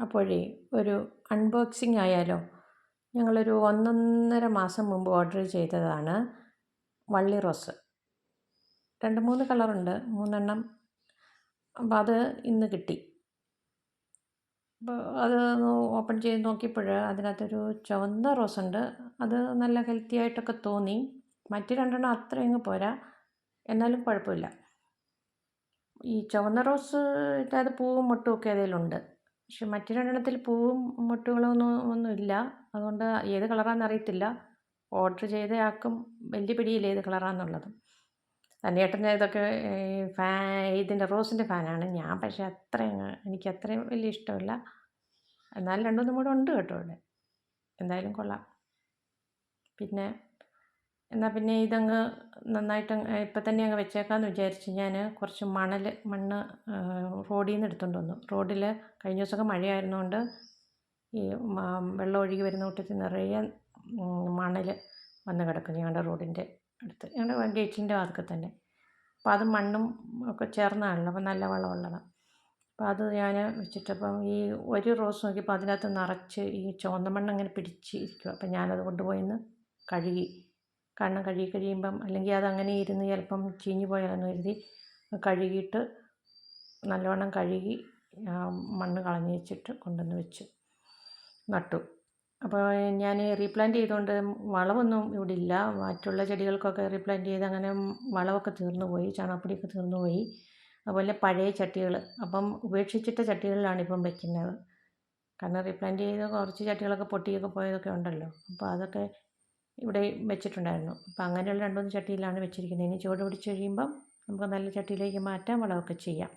അപ്പോഴേ ഒരു അൺബോക്സിങ് ആയാലോ? ഞങ്ങളൊരു ഒന്നൊന്നര മാസം മുമ്പ് ഓർഡർ ചെയ്തതാണ് വള്ളി റോസ്. രണ്ട് മൂന്ന് കളറുണ്ട് മൂന്നെണ്ണം. അപ്പോൾ അത് ഇന്ന് കിട്ടി. അപ്പോൾ അത് ഓപ്പൺ ചെയ്ത് നോക്കിയപ്പോൾ അതിനകത്തൊരു ചുവന്ന റോസ് ഉണ്ട്. അത് നല്ല ഹെൽത്തി ആയിട്ടൊക്കെ തോന്നി. മറ്റ് രണ്ടെണ്ണം അത്രയും പോരാ. എന്നാലും കുഴപ്പമില്ല. ഈ ചുവന്ന റോസ് അത് പൂവും മുട്ടും ഒക്കെ അതിലുണ്ട് പക്ഷെ മറ്റ് രണ്ടെണ്ണത്തിൽ പൂവും മുട്ടുകളൊന്നും ഒന്നുമില്ല അതുകൊണ്ട് ഏത് കളറാണെന്ന് അറിയത്തില്ല. ഓർഡർ ചെയ്ത ആൾക്കും വലിയ പിടിയില്ല ഏത് കളറാണെന്നുള്ളത് തന്നെയേട്ടന്റെ ഇതൊക്കെ ഫാ ഇതിന്റെ റോസിന്റെ ഫാനാണ്. ഞാൻ പക്ഷേ അത്രയും എനിക്ക് അത്രയും വലിയ ഇഷ്ടമില്ല. എന്നാലും രണ്ടുമൂന്നും കൂടെ ഉണ്ട് കേട്ടോ ഇവിടെ. എന്തായാലും കൊള്ളാം. പിന്നെ എന്നാൽ പിന്നെ ഇതങ്ങ് നന്നായിട്ട് ഇപ്പം തന്നെ അങ്ങ് വെച്ചേക്കാമെന്ന് വിചാരിച്ച് ഞാൻ കുറച്ച് മണൽ മണ്ണ് റോഡിൽ നിന്ന് എടുത്തുകൊണ്ട് വന്നു. റോഡിൽ കഴിഞ്ഞ ദിവസമൊക്കെ മഴയായിരുന്നതുകൊണ്ട് ഈ വെള്ളം ഒഴുകി വരുന്ന കൂട്ടത്തിൽ നിറയെ മണൽ വന്ന് കിടക്കും ഞങ്ങളുടെ റോഡിന്റെ അടുത്ത്. ഞങ്ങളുടെ ഗേറ്റിന്റെ വാതിൽക്കൽ തന്നെ. അപ്പോൾ അത് മണ്ണും ഒക്കെ ചേർന്നതാണല്ലോ അപ്പോൾ നല്ല വളമുള്ളതാണ് അപ്പോൾ അത് ഞാൻ വെച്ചിട്ടപ്പം ഈ ഒരു റോസ് നോക്കിയപ്പോൾ അതിനകത്ത് നിറച്ച് ഈ ചുവന്ന മണ്ണ് അങ്ങനെ പിടിച്ച് ഇരിക്കുക അപ്പം ഞാനത് കൊണ്ടുപോയിന്ന് കഴുകി കാരണം കഴുകി കഴിയുമ്പം അല്ലെങ്കിൽ അതങ്ങനെ ഇരുന്ന് ചിലപ്പം ചീഞ്ഞു പോയാലെന്ന് കരുതി കഴുകിയിട്ട് നല്ലവണ്ണം കഴുകി മണ്ണ് കളഞ്ഞ് വെച്ചിട്ട് കൊണ്ടുവന്ന് വെച്ചു. നട്ടു. അപ്പോൾ ഞാൻ റീപ്ലാന്റ് ചെയ്തുകൊണ്ട് വളമൊന്നും ഇവിടെ ഇല്ല. മറ്റുള്ള ചെടികൾക്കൊക്കെ റീപ്ലാന്റ് ചെയ്ത് അങ്ങനെ വളമൊക്കെ തീർന്നു പോയി ചാണകപ്പൊടിയൊക്കെ തീർന്നു പോയി. അതുപോലെ പഴയ ചട്ടികൾ. അപ്പം ഉപേക്ഷിച്ചിട്ട ചട്ടികളിലാണ് ഇപ്പം വെക്കുന്നത്. കാരണം റീപ്ലാന്റ് ചെയ്ത് കുറച്ച് ചട്ടികളൊക്കെ പൊട്ടിയൊക്കെ പോയതൊക്കെ ഉണ്ടല്ലോ. അപ്പോൾ അതൊക്കെ ഇവിടെ വെച്ചിട്ടുണ്ടായിരുന്നു. അപ്പം അങ്ങനെയുള്ള രണ്ട് മൂന്ന് ചട്ടിയിലാണ് വെച്ചിരിക്കുന്നത്. ഇനി ചുവട് പിടിച്ച് കഴിയുമ്പം നമുക്ക് നല്ല ചട്ടിയിലേക്ക് മാറ്റാം വളമൊക്കെ ചെയ്യാം.